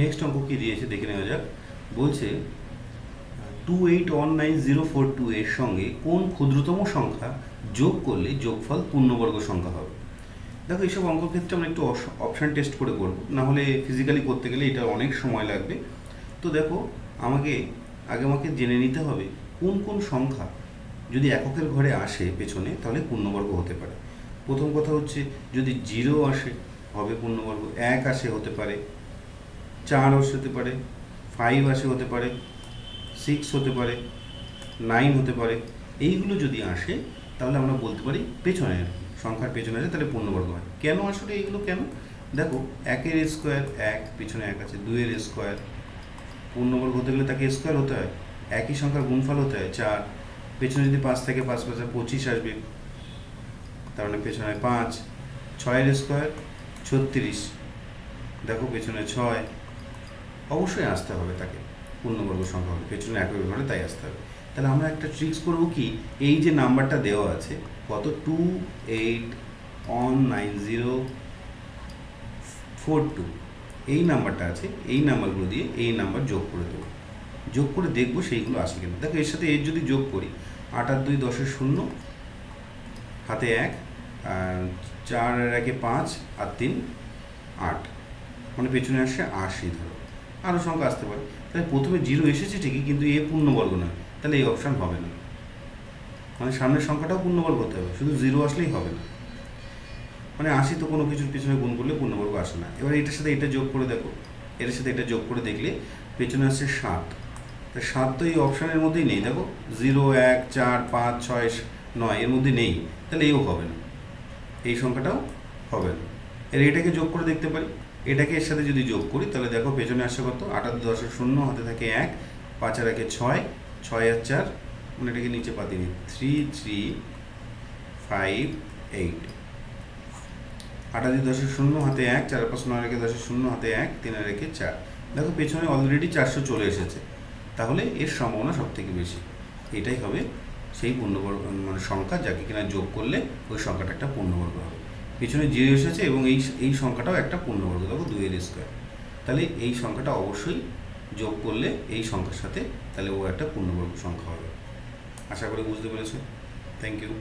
Next অঙ্ক কি দিয়েছে? দেখে নেওয়া যাক। বলছে two eight one nine zero four two এর সঙ্গে কোন ক্ষুদ্রতম সংখ্যা যোগ করলে যোগফল পূর্ণবর্গ সংখ্যা হবে? দেখো, এইসব অঙ্ক ক্ষেত্রে আমরা একটু অপশান টেস্ট করে করব। না হলে ফিজিক্যালি করতে গেলে এটা অনেক সময় লাগবে। তো দেখো, আমাকে, আগে আমাকে জেনে নিতে হবে কোন কোন সংখ্যা যদি এককের ঘরে আসে পেছনে, তাহলে পূর্ণবর্গ হতে পারে। প্রথম কথা হচ্ছে, যদি জিরো আসে, হবে পূর্ণবর্গ। এক আসে হতে পারে। চার হতে পারে ফাইভ আসে হতে পারে সিক্স হতে পারে নাইন হতে পারে। এইগুলো যদি আসে, তাহলে আমরা বলতে পারি পেছনের, সংখ্যার পেছনে আছে তাহলে পূর্ণবর্গ হয়। কেন আসলে এইগুলো কেন? দেখো, একের স্কোয়ার এক, পিছনে এক আছে, দুইয়ের স্কোয়ার পূর্ণবর্গ হতে গেলে তাকে স্কোয়ার হতে হয়। একই সংখ্যার গুণফল হতে হয়, চার। পেছনে যদি পাঁচ থেকে, পাঁচ পাঁচে পঁচিশ আসবে। তার মানে পেছনে পাঁচ। ছয়ের স্কোয়ার ছত্রিশ। দেখো পেছনে ছয়। অবশ্যই আসতে হবে তাকে। পূর্ণবর্গ সংখ্যা হবে। পেছনে একই ঘরে তাই আসতে হবে। তাহলে আমরা একটা ট্রিক্স করব কি? এই যে নাম্বারটা দেওয়া আছে, কত? Two eight one nine zero four two এই নাম্বারটা আছে, এই নাম্বারগুলো দিয়ে এই নাম্বার যোগ করে দেবো। যোগ করে দেখব সেইগুলো আসে কিনা। দেখো, এর সাথে এর যদি যোগ করি, আট আর দুই দশের শূন্য, হাতে এক চার একে পাঁচ, আর তিন, আট। মানে পেছনে আসে আশি ধরো। আরও সংখ্যা আসতে পারে। তাহলে প্রথমে জিরো এসেছে ঠিকই, কিন্তু এ পূর্ণবর্গ নয় তাহলে এই অপশান হবে না। মানে সামনের সংখ্যাটাও পূর্ণবর্গ হতে হবে, শুধু জিরো আসলেই হবে না। মানে আশি তো কোনো কিছুর পিছনে গুণ করলে পূর্ণবর্গ আসে না। এবার এটার সাথে এটা যোগ করে দেখো। এটার সাথে এটা যোগ করে দেখলে পেছনে আসছে সাত। তা সাত তো এই অপশানের মধ্যেই নেই। দেখো, জিরো, এক, চার, পাঁচ, ছয় নয়, এর মধ্যে নেই। তাহলে এও হবে না। এই সংখ্যাটাও হবে না। এর এটাকে যোগ করে দেখতে পারি। এটাকে এর সাথে যদি যোগ করি, তাহলে দেখো পেছনে আসছে কত? আটার দশের শূন্য, হাতে থাকে এক, পাঁচ আর একে ছয় ছয় আর চার মানে এটাকে নিচে পাতি নি থ্রি থ্রি, ফাইভ, এইট। আটাদি দশের শূন্য, হাতে এক, চার পাঁচ, নয় রেখে দশের শূন্য, হাতে এক, তিন আর রেখে চার। দেখো পেছনে অলরেডি চারশো চলে এসেছে। তাহলে এর সম্ভাবনা সব থেকে বেশি। এটাই হবে সেই পূর্ণবর্গ মানে সংখ্যা, যাকে কিনা যোগ করলে ওই সংখ্যাটা একটা পূর্ণবর্গ হবে। পিছনে জিরো এসেছে এবং এই এই সংখ্যাটাও একটা পূর্ণবর্গ, দেখো দুইয়ের স্কোয়ার। তাহলে এই সংখ্যাটা অবশ্যই যোগ করলে এই সংখ্যার সাথে তাহলে ও একটা পূর্ণবর্গ সংখ্যা হবে। আশা করি বুঝতে পেরেছ। Thank you